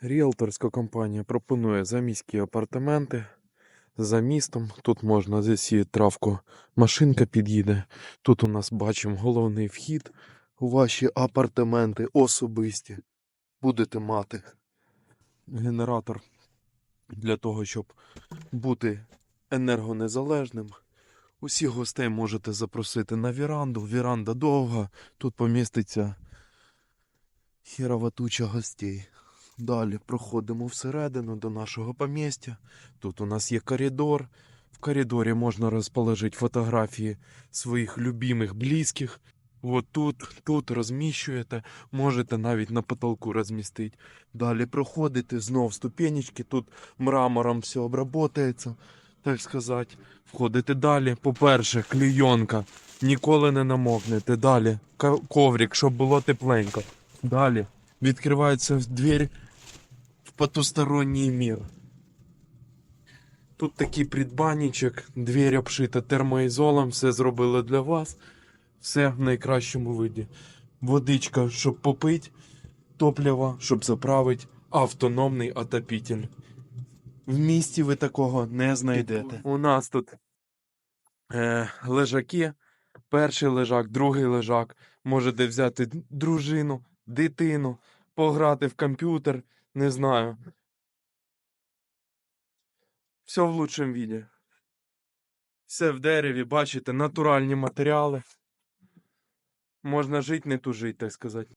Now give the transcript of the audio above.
Ріелторська компанія пропонує заміські апартаменти за містом. Тут можна засіяти травку, машинка під'їде. Тут у нас бачимо головний вхід ваші апартаменти особисті. Будете мати генератор для того, щоб бути енергонезалежним. Усіх гостей можете запросити на віранду. Віранда довга. Тут поміститься хірова туча гостей. Далі проходимо всередину до нашого помістя. Тут у нас є коридор. В коридорі можна розположити фотографії своїх любимих, близьких. От тут, тут розміщуєте, можете навіть на потолку розмістити. Далі проходите знов ступенечки, тут мрамором все обработається, так сказати. Входите далі. По-перше, клійонка. Ніколи не намокнете. Далі коврик, щоб було тепленько. Далі відкривається двері в потусторонній мір. Тут такий придбанничок, двері обшита термоізолом, все зробили для вас. Все в найкращому виді. Водичка, щоб попити, топливо, щоб заправити, автономний отопитель. В місті ви такого не знайдете. У нас тут е, лежаки. Перший лежак, другий лежак. Можете взяти дружину, дитину, пограти в комп'ютер, не знаю. Все в лучшому віді. Все в дереві, бачите, натуральні матеріали. Можна жити, не тужити, так сказати.